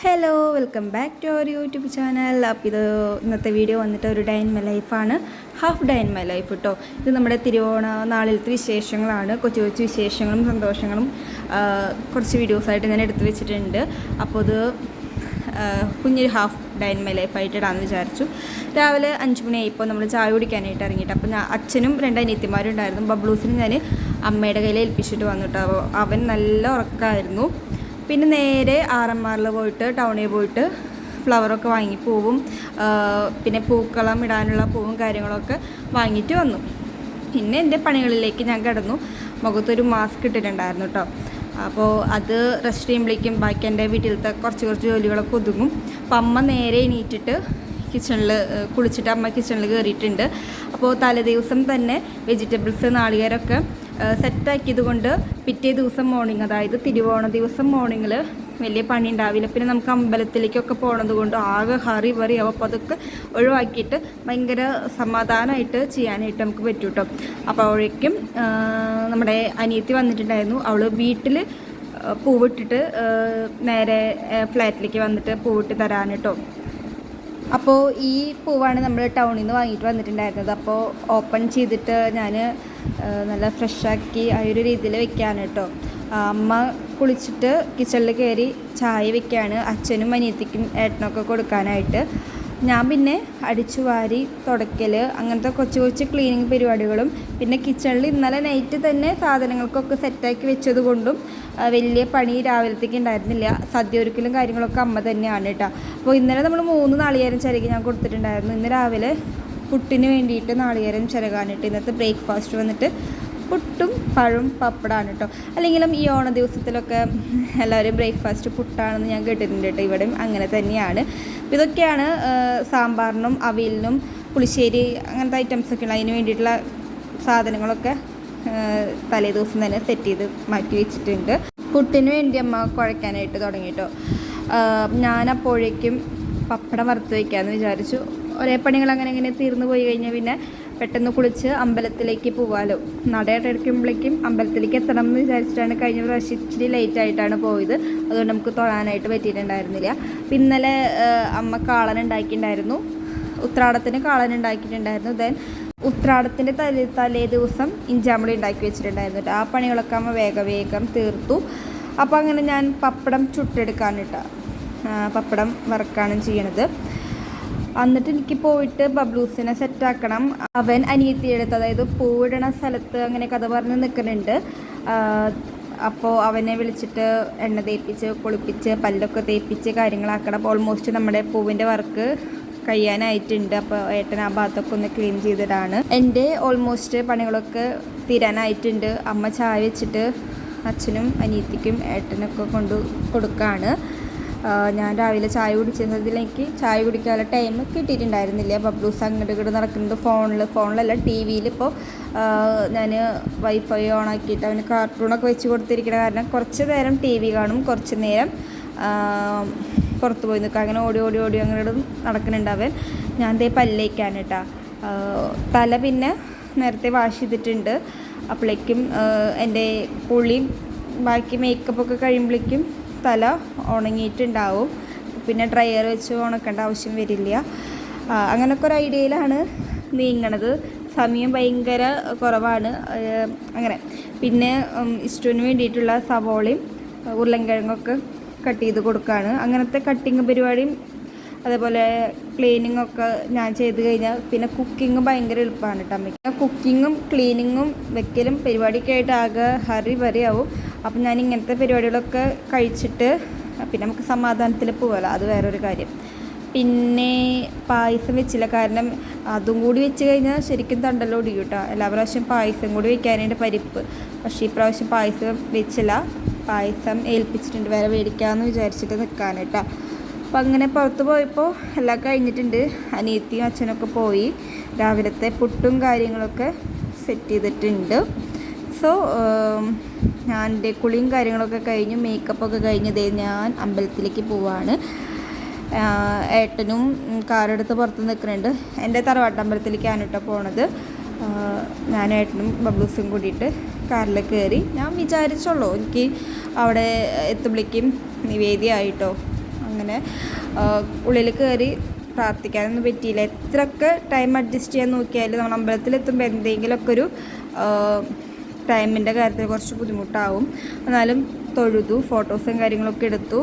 Hello welcome back to our YouTube channel അപ്പോൾ ഇത് ഇന്നത്തെ വീഡിയോ വന്നിട്ട് ഒരു ഡേ മൈ ലൈഫാണ് ഹാഫ് ഡേ മൈ ലൈഫ് കേട്ടോ ഇത് നമ്മുടെ തിരുവോണ നാളിലത്തെ വിശേഷങ്ങളാണ്. കൊച്ചു കൊച്ചു വിശേഷങ്ങളും സന്തോഷങ്ങളും കുറച്ച് വീഡിയോസായിട്ട് ഞാൻ എടുത്തു വെച്ചിട്ടുണ്ട്. അപ്പോൾ ഇത് കുഞ്ഞൊരു ഹാഫ് ഡേ മൈ ലൈഫായിട്ട് ഇടാമെന്ന് വിചാരിച്ചു. രാവിലെ അഞ്ച് മണിയായിപ്പോൾ നമ്മൾ ചായ കുടിക്കാനായിട്ട് ഇറങ്ങിയിട്ട് അപ്പോൾ ഞാൻ അച്ഛനും രണ്ട് അനിയത്തിമാരും ഉണ്ടായിരുന്നു. ബബ്ലൂസിന് ഞാൻ അമ്മയുടെ കയ്യിൽ ഏൽപ്പിച്ചിട്ട് വന്നു കേട്ടോ അവൻ നല്ല ഉറക്കമായിരുന്നു പിന്നെ നേരെ ആർ എം ആറിൽ പോയിട്ട് ടൗണിൽ പോയിട്ട് ഫ്ലവറൊക്കെ വാങ്ങി പൂവും പിന്നെ പൂക്കളം ഇടാനുള്ള പൂവും കാര്യങ്ങളൊക്കെ വാങ്ങിയിട്ട് വന്നു. പിന്നെ എന്റെ പണികളിലേക്ക് ഞാൻ കിടന്നു. മുഖത്തൊരു മാസ്ക് ഇട്ടിട്ടുണ്ടായിരുന്നു കേട്ടോ അപ്പോൾ അത് റെസ്റ്റ് ചെയ്യുമ്പോഴേക്കും ബാക്കി എന്റെ വീട്ടിലത്തെ കുറച്ച് കുറച്ച് ജോലികളൊക്കെ ഒതുങ്ങും. അപ്പോൾ അമ്മ നേരെ എണീറ്റിട്ട് കിച്ചണിൽ കുളിച്ചിട്ട് അമ്മ കിച്ചണിൽ കയറിയിട്ടുണ്ട് അപ്പോൾ തലേദിവസം തന്നെ വെജിറ്റബിൾസ് നാളികേരമൊക്കെ സെറ്റാക്കിയത് കൊണ്ട് പിറ്റേ ദിവസം മോർണിംഗ് അതായത് തിരുവോണ ദിവസം മോർണിംഗിൽ വലിയ പണി ഉണ്ടാവില്ല. പിന്നെ നമുക്ക് അമ്പലത്തിലേക്കൊക്കെ പോണത് കൊണ്ട് ആകെ ഹറി വറി. അപ്പോൾ അതൊക്കെ ഒഴിവാക്കിയിട്ട് ഭയങ്കര സമാധാനമായിട്ട് ചെയ്യാനായിട്ട് നമുക്ക് പറ്റും കേട്ടോ അപ്പോൾ അപ്പോഴേക്കും നമ്മുടെ അനിയത്തി വന്നിട്ടുണ്ടായിരുന്നു. അവൾ വീട്ടിൽ പൂവിട്ടിട്ട് നേരെ ഫ്ലാറ്റിലേക്ക് വന്നിട്ട് പൂവിട്ട് തരാൻ കേട്ടോ അപ്പോൾ ഈ പൂവാണ് നമ്മൾ ടൗണിൽ നിന്ന് വാങ്ങിയിട്ട് വന്നിട്ടുണ്ടായിരുന്നത്. അപ്പോൾ ഓപ്പൺ ചെയ്തിട്ട് ഞാൻ നല്ല ഫ്രഷാക്കി ആ ഒരു രീതിയിൽ വെക്കാണ് കേട്ടോ. അമ്മ കുളിച്ചിട്ട് കിച്ചണിൽ കയറി ചായ വെക്കുകയാണ് അച്ഛനും അനിയത്തിക്കും ഏട്ടനൊക്കെ കൊടുക്കാനായിട്ട്. ഞാൻ പിന്നെ അടിച്ചു വാരി തുടയ്ക്കൽ അങ്ങനത്തെ കൊച്ചു കൊച്ചു ക്ലീനിങ് പരിപാടികളും പിന്നെ കിച്ചണിൽ ഇന്നലെ നൈറ്റ് തന്നെ സാധനങ്ങൾക്കൊക്കെ സെറ്റാക്കി വെച്ചത് കൊണ്ടും വലിയ പണി രാവിലത്തേക്ക് ഉണ്ടായിരുന്നില്ല. സദ്യ ഒരുക്കലും കാര്യങ്ങളൊക്കെ അമ്മ തന്നെയാണ് കേട്ടോ. അപ്പോൾ ഇന്നലെ നമ്മൾ മൂന്ന് നാളികേരം ചരക്ക് ഞാൻ കൊടുത്തിട്ടുണ്ടായിരുന്നു. ഇന്ന് രാവിലെ പുട്ടിന് വേണ്ടിയിട്ട് നാളികേരം ചിരകാനിട്ട് ഇന്നത്തെ ബ്രേക്ക്ഫാസ്റ്റ് വന്നിട്ട് പുട്ടും പഴവും പപ്പടമാണ് കേട്ടോ അല്ലെങ്കിലും ഈ ഓണ ദിവസത്തിലൊക്കെ എല്ലാവരും ബ്രേക്ക്ഫാസ്റ്റ് പുട്ടാണെന്ന് ഞാൻ കേട്ടിട്ടുണ്ട് കേട്ടോ ഇവിടെയും അങ്ങനെ തന്നെയാണ്. ഇതൊക്കെയാണ് സാമ്പാറിനും അവിയലിനും പുളിശ്ശേരി അങ്ങനത്തെ ഐറ്റംസ് ഒക്കെ ഉള്ള അതിന് വേണ്ടിയിട്ടുള്ള സാധനങ്ങളൊക്കെ തലേ ദിവസം തന്നെ സെറ്റ് ചെയ്ത് മാറ്റി വെച്ചിട്ടുണ്ട്. പുട്ടിന് വേണ്ടി അമ്മ കുഴക്കാനായിട്ട് തുടങ്ങി കേട്ടോ ഞാനപ്പോഴേക്കും പപ്പടം വറുത്ത് വയ്ക്കാമെന്ന് വിചാരിച്ചു. ഒരേ പണികൾ അങ്ങനെ ഇങ്ങനെ തീർന്നു പോയി കഴിഞ്ഞാൽ പിന്നെ പെട്ടെന്ന് കുളിച്ച് അമ്പലത്തിലേക്ക് പോവാലോ. നടയുടെ അടയ്ക്കുമ്പോഴേക്കും അമ്പലത്തിലേക്ക് എത്തണം എന്ന് വിചാരിച്ചിട്ടാണ് കഴിഞ്ഞ പ്രാവശ്യം ഇച്ചിരി ലേറ്റ് ആയിട്ടാണ് പോയത്. അതുകൊണ്ട് നമുക്ക് തൊഴാനായിട്ട് പറ്റിയിട്ടുണ്ടായിരുന്നില്ല. ഇന്നലെ അമ്മ കാളൻ ഉണ്ടാക്കിയിട്ടുണ്ടായിരുന്നു. ഉത്രാടത്തിന് കാളൻ ഉണ്ടാക്കിയിട്ടുണ്ടായിരുന്നു. ദെൻ ഉത്രാടത്തിന്റെ തലേ തലേ ദിവസം ഇഞ്ചാമ്പളി ഉണ്ടാക്കി വെച്ചിട്ടുണ്ടായിരുന്നു ആ പണികളൊക്കെ അമ്മ വേഗം വേഗം തീർത്തു. അപ്പോൾ അങ്ങനെ ഞാൻ പപ്പടം ചുട്ടെടുക്കാനിട്ട പപ്പടം വറക്കാണ് ചെയ്യണത്. എന്നിട്ട് എനിക്ക് പോയിട്ട് ബബ്ലൂസിനെ സെറ്റാക്കണം അവൻ അനിയത്തിയെടുത്ത് അതായത് പൂവിടണ സ്ഥലത്ത് അങ്ങനെ കഥ പറഞ്ഞ് നിൽക്കുന്നുണ്ട്. അപ്പോൾ അവനെ വിളിച്ചിട്ട് എണ്ണ തേപ്പിച്ച് കുളിപ്പിച്ച് പല്ലൊക്കെ തേപ്പിച്ച് കാര്യങ്ങളാക്കണം. അപ്പോൾ ഓൾമോസ്റ്റ് നമ്മുടെ പൂവിന്റെ വർക്ക് കഴിയാനായിട്ടുണ്ട്. അപ്പോൾ ഏട്ടൻ ആ ഭാഗത്തൊക്കെ ഒന്ന് ക്ലീൻ ചെയ്തിടാണ്. എന്റെ ഓൾമോസ്റ്റ് പണികളൊക്കെ തീരാനായിട്ടുണ്ട്. അമ്മ ചായ വെച്ചിട്ട് അച്ഛനും അനിയത്തിക്കും ഏട്ടനൊക്കെ കൊണ്ട് കൊടുക്കുകയാണ് ഞാൻ രാവിലെ ചായ കുടിച്ചതിലേക്ക് ചായ കുടിക്കാനുള്ള ടൈം കിട്ടിയിട്ടുണ്ടായിരുന്നില്ല. ബബ്ലൂസ് അങ്ങോട്ട് ഇങ്ങോട്ട് നടക്കുന്നത് ഫോണിൽ ഫോണിലല്ല ടി വിയിൽ ഇപ്പോൾ ഞാൻ വൈഫൈ ഓൺ ആക്കിയിട്ട് അവന് കാർട്ടൂണൊക്കെ വെച്ച് കൊടുത്തിരിക്കുന്ന കാരണം കുറച്ച് നേരം ടി വി കാണും കുറച്ച് നേരം പുറത്ത് പോയി നിൽക്കുക അങ്ങനെ ഓടി ഓടി ഓടി അങ്ങനെ നടക്കുന്നുണ്ട് അവൻ. ഞാൻ ദേ പല്ലേക്കാണ് കേട്ടോ. തല പിന്നെ നേരത്തെ വാഷ് ചെയ്തിട്ടുണ്ട്. അപ്പോഴേക്കും എന്റെ കുളിയും ബാക്കി മേക്കപ്പൊക്കെ കഴിയുമ്പോഴേക്കും തല ഉണങ്ങിയിട്ടുണ്ടാവും. പിന്നെ ഡ്രയർ വെച്ച് ഉണക്കേണ്ട ആവശ്യം വരില്ല. അങ്ങനൊക്കെ ഒരു ഐഡിയയിലാണ് നീങ്ങണത്. സമയം ഭയങ്കര കുറവാണ്. അങ്ങനെ. പിന്നെ ഇഷ്ടുവിന് വേണ്ടിയിട്ടുള്ള സവോളയും ഉരുളൻകിഴങ്ങൊക്കെ കട്ട് ചെയ്ത് കൊടുക്കുകയാണ് അങ്ങനത്തെ കട്ടിങ് പരിപാടിയും അതേപോലെ ക്ലീനിങ് ഒക്കെ ഞാൻ ചെയ്ത് കഴിഞ്ഞാൽ പിന്നെ കുക്കിങ്ങും ഭയങ്കര എളുപ്പമാണ് കേട്ടോ അമ്മയ്ക്ക്. കുക്കിങ്ങും ക്ലീനിങ്ങും വെക്കലും പരിപാടിയൊക്കെ ആയിട്ട് ആകെ ഹറി വരെയാവും അപ്പം ഞാൻ ഇങ്ങനത്തെ പരിപാടികളൊക്കെ കഴിച്ചിട്ട് പിന്നെ നമുക്ക് സമാധാനത്തിൽ പോകാമല്ലോ അത് വേറൊരു കാര്യം. പിന്നെ പായസം വെച്ചില്ല. കാരണം അതും കൂടി വെച്ച് കഴിഞ്ഞാൽ ശരിക്കും തണ്ടല്ലോ ഒടിയും കേട്ടോ എല്ലാ പ്രാവശ്യം പായസം കൂടി വെക്കാനായിട്ട് പരിപ്പ്. പക്ഷേ ഈ പ്രാവശ്യം പായസം വെച്ചില്ല. പായസം ഏൽപ്പിച്ചിട്ടുണ്ട്. വേറെ മേടിക്കാമെന്ന് വിചാരിച്ചിട്ട് നിൽക്കാനായിട്ടാണ് അപ്പോൾ അങ്ങനെ പുറത്ത് പോയപ്പോൾ എല്ലാം കഴിഞ്ഞിട്ടുണ്ട്. അനിയത്തിയും അച്ഛനൊക്കെ പോയി. രാവിലത്തെ പുട്ടും കാര്യങ്ങളൊക്കെ സെറ്റ് ചെയ്തിട്ടുണ്ട്. സോ ഞാൻ എന്റെ കുളിയും കാര്യങ്ങളൊക്കെ കഴിഞ്ഞു മേക്കപ്പൊക്കെ കഴിഞ്ഞതേ ഞാൻ അമ്പലത്തിലേക്ക് പോവാണ്. ഏട്ടനും കാറെടുത്ത് പുറത്ത് നിൽക്കുന്നുണ്ട്. എന്റെ തറവാട്ട് അമ്പലത്തിലേക്കാണ് കേട്ടോ പോണത്. ഞാൻ ഏട്ടനും ബബ്ലൂസും കൂടിയിട്ട് കാറിൽ കയറി. ഞാൻ വിചാരിച്ചോളൂ എനിക്ക് അവിടെ എത്തുമ്പോഴേക്കും നിവേദിയായിട്ടോ അങ്ങനെ ഉള്ളിൽ കയറി പ്രാർത്ഥിക്കാനൊന്നും പറ്റിയില്ല. എത്രയൊക്കെ ടൈം അഡ്ജസ്റ്റ് ചെയ്യാൻ നോക്കിയാലും നമ്മൾ അമ്പലത്തിലെത്തുമ്പോൾ എന്തെങ്കിലുമൊക്കെ ഒരു ടൈമിന്റെ കാര്യത്തിൽ കുറച്ച് ബുദ്ധിമുട്ടാവും. എന്നാലും തൊഴുതു ഫോട്ടോസും കാര്യങ്ങളൊക്കെ എടുത്തു.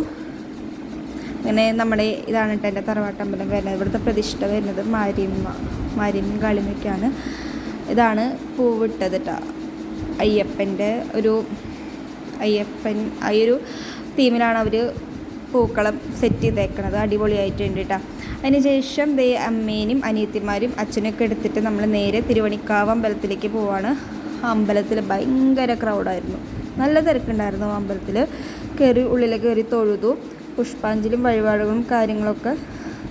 അങ്ങനെ നമ്മുടെ ഇതാണ് കേട്ടോ എന്റെ തറവാട്ടമ്പലം വരുന്നത്. ഇവിടുത്തെ പ്രതിഷ്ഠ വരുന്നത് മാരിയമ്മ മാരിയമ്മ കാളിമയ്ക്കാണ് ഇതാണ് പൂവിട്ടത് കേട്ടോ അയ്യപ്പന്റെ ഒരു അയ്യപ്പൻ ആ ഒരു തീമിലാണ് അവർ പൂക്കളം സെറ്റ് ചെയ്തേക്കണത് അടിപൊളിയായിട്ടുണ്ട് കേട്ടോ അതിന് ശേഷം ദേ അമ്മേനും അനിയത്തിമാരും അച്ഛനൊക്കെ എടുത്തിട്ട് നമ്മൾ നേരെ തിരുവണിക്കാവ് അമ്പലത്തിലേക്ക് പോവാണ്. അമ്പലത്തിൽ ഭയങ്കര ക്രൗഡായിരുന്നു നല്ല തിരക്കുണ്ടായിരുന്നു അമ്പലത്തിൽ കയറി ഉള്ളിൽ കയറി തൊഴുതു പുഷ്പാഞ്ജലിയും വഴിപാടുകളും കാര്യങ്ങളൊക്കെ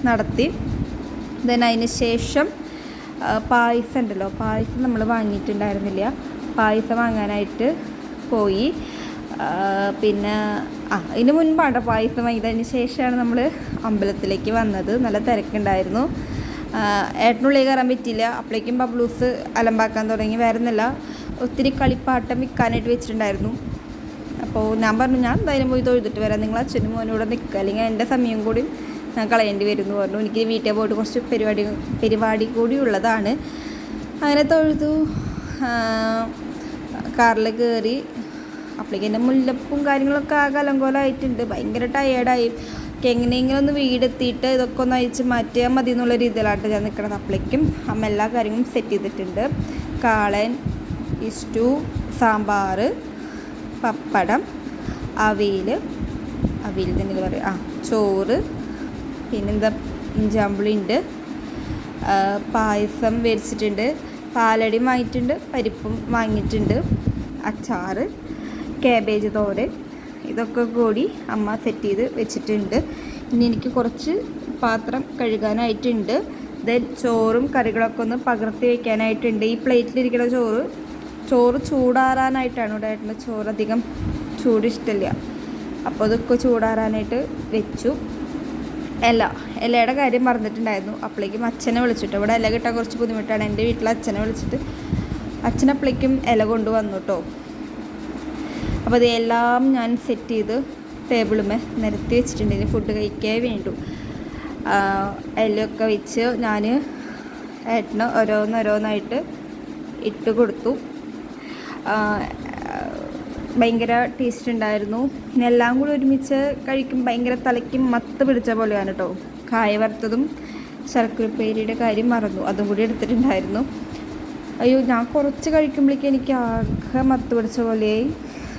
നടത്തി. ദെൻ അതിന് ശേഷം പായസം ഉണ്ടല്ലോ പായസം നമ്മൾ വാങ്ങിയിട്ടുണ്ടായിരുന്നില്ല. പായസം വാങ്ങാനായിട്ട് പോയി. പിന്നെ ആ ഇതിന് മുൻപാണ് പായസം വൈകുന്നതിന് ശേഷമാണ് നമ്മൾ അമ്പലത്തിലേക്ക് വന്നത്. നല്ല തിരക്കുണ്ടായിരുന്നു. ഏട്ടനുള്ളിൽ കയറാൻ പറ്റിയില്ല. അപ്പോഴേക്കും ബബ്ലൂസ് അലമ്പാക്കാൻ തുടങ്ങി. വരുന്നില്ല ഒത്തിരി കളിപ്പാട്ടം വിൽക്കാനായിട്ട് വെച്ചിട്ടുണ്ടായിരുന്നു. അപ്പോൾ ഞാൻ പറഞ്ഞു ഞാൻ എന്തായാലും പോയി തൊഴുതിട്ട് വരാം. നിങ്ങൾ അച്ഛനും കൂടെ നിൽക്കുക അല്ലെങ്കിൽ എന്റെ സമയം കൂടി ഞാൻ കളയേണ്ടി വരും എന്ന് പറഞ്ഞു. എനിക്ക് വീട്ടിൽ പോയിട്ട് കുറച്ച് പരിപാടി പരിപാടി കൂടി ഉള്ളതാണ്. അങ്ങനെ തൊഴുതു. കാറിൽ കയറി അപ്പോഴേക്കും എന്റെ മുല്ലപ്പും കാര്യങ്ങളൊക്കെ ആകെ അലങ്കോലമായിട്ടുണ്ട് ഭയങ്കര ടയേർഡായി എങ്ങനെയെങ്കിലും ഒന്ന് വീടെത്തിയിട്ട് ഇതൊക്കെ ഒന്ന് അയച്ച് മാറ്റിയാൽ മതി എന്നുള്ള രീതിയിലാണ് ഞാൻ നിൽക്കുന്നത് അപ്പോഴേക്കും അമ്മ എല്ലാ കാര്യങ്ങളും സെറ്റ് ചെയ്തിട്ടുണ്ട്. കാളൻ ഇസ്റ്റു സാമ്പാർ പപ്പടം അവിയൽ അവിയൽ തന്നെ പറയും ആ ചോറ് പിന്നെന്താ ഇഞ്ചാമ്പുളി ഉണ്ട് പായസം മേടിച്ചിട്ടുണ്ട് പാലടിയും വാങ്ങിയിട്ടുണ്ട് പരിപ്പും വാങ്ങിയിട്ടുണ്ട് അച്ചാറ് കാബേജ് തോരൻ. ഇതൊക്കെ കൂടി അമ്മ സെറ്റ് ചെയ്ത് വെച്ചിട്ടുണ്ട്. ഇനി എനിക്ക് കുറച്ച് പാത്രം കഴുകാനായിട്ടുണ്ട്. ദെൻ ചോറും കറികളൊക്കെ ഒന്ന് പകർത്തി വയ്ക്കാനായിട്ടുണ്ട് ഈ പ്ലേറ്റിലിരിക്കുന്ന ചോറ് ചോറ് ചൂടാറാനായിട്ടാണ് ഇവിടെ ഏട്ടന്റെ ചോറ് അധികം ചൂട് ഇഷ്ടമില്ല അപ്പോൾ അതൊക്കെ ചൂടാറാനായിട്ട് വെച്ചു. ഇല ഇലയുടെ കാര്യം പറഞ്ഞിട്ടുണ്ടായിരുന്നു അപ്പോഴേക്കും അച്ഛനെ വിളിച്ചിട്ട് ഇവിടെ ഇല കിട്ടാൻ കുറച്ച് ബുദ്ധിമുട്ടാണ്. എന്റെ വീട്ടിൽ അച്ഛനെ വിളിച്ചിട്ട് അച്ഛൻ അപ്പോഴേക്കും ഇല കൊണ്ടുവന്നു കേട്ടോ അപ്പോൾ ഇതെല്ലാം ഞാൻ സെറ്റ് ചെയ്ത് ടേബിളുമേ നിരത്തി വെച്ചിട്ടുണ്ട്. ഇനി ഫുഡ് കഴിക്കേ വേണ്ടു. അതിലൊക്കെ വെച്ച് ഞാൻ ഏട്ടന് ഓരോന്നോരോന്നായിട്ട് ഇട്ട് കൊടുത്തു. ഭയങ്കര ടേസ്റ്റ് ഉണ്ടായിരുന്നു. പിന്നെ എല്ലാം കൂടി ഒരുമിച്ച് കഴിക്കും ഭയങ്കര തലയ്ക്കും മത്ത് പിടിച്ച പോലെയാണ് കേട്ടോ. കായ വറുത്തതും ശർക്കരപ്പേരിയുടെ കാര്യം മറന്നു. അതും കൂടി എടുത്തിട്ടുണ്ടായിരുന്നു. അയ്യോ ഞാൻ കുറച്ച് കഴിക്കുമ്പോഴേക്കും എനിക്ക് ആകെ മത്ത് പിടിച്ച പോലെയായി.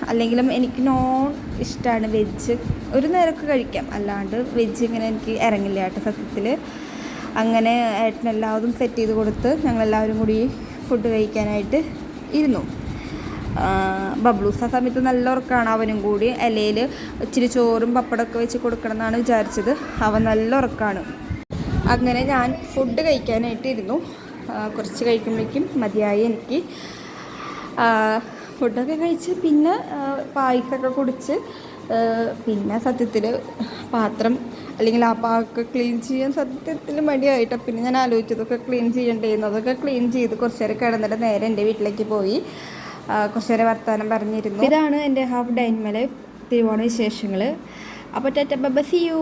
അല്ലെങ്കിലും എനിക്ക് നോൺ ഇഷ്ടമാണ് വെജ്. ഒരു നേരമൊക്കെ കഴിക്കാം. അല്ലാണ്ട് വെജ് ഇങ്ങനെ എനിക്ക് ഇറങ്ങില്ല കേട്ടോ സത്യത്തിൽ അങ്ങനെ ഏട്ടനെല്ലാവരും സെറ്റ് ചെയ്ത് കൊടുത്ത് ഞങ്ങളെല്ലാവരും കൂടി ഫുഡ് കഴിക്കാനായിട്ട് ഇരുന്നു. ബബ്ലൂസ് ആ സമയത്ത് നല്ല ഉറക്കമാണ് അവനും കൂടി. ഇലയിൽ ഇച്ചിരി ചോറും പപ്പടമൊക്കെ വെച്ച് കൊടുക്കണം എന്നാണ് വിചാരിച്ചത്. അവൻ നല്ല ഉറക്കമാണ് അങ്ങനെ ഞാൻ ഫുഡ് കഴിക്കാനായിട്ട് ഇരുന്നു. കുറച്ച് കഴിക്കുമ്പോഴേക്കും മതിയായി എനിക്ക്. ഫുഡൊക്കെ കഴിച്ച് പിന്നെ പായസമൊക്കെ കുടിച്ച് പിന്നെ സത്യത്തിൽ പാത്രം അല്ലെങ്കിൽ ആ പാക്ക് ക്ലീൻ ചെയ്യാൻ സത്യത്തിൽ മടിയായിട്ട് പിന്നെ ഞാൻ ആലോചിച്ചതൊക്കെ ക്ലീൻ ചെയ്യണ്ടേ അതൊക്കെ ക്ലീൻ ചെയ്ത് കുറച്ച് നേരം കിടന്നിട്ട് നേരെ എന്റെ വീട്ടിലേക്ക് പോയി കുറച്ച് നേരം വർത്തമാനം പറഞ്ഞിരുന്നു. ഇതാണ് എന്റെ ഹാഫ് ഡൈൻമേലെ തിരുവോണ വിശേഷങ്ങൾ അപ്പോൾ ടാറ്റ ബബ സി യു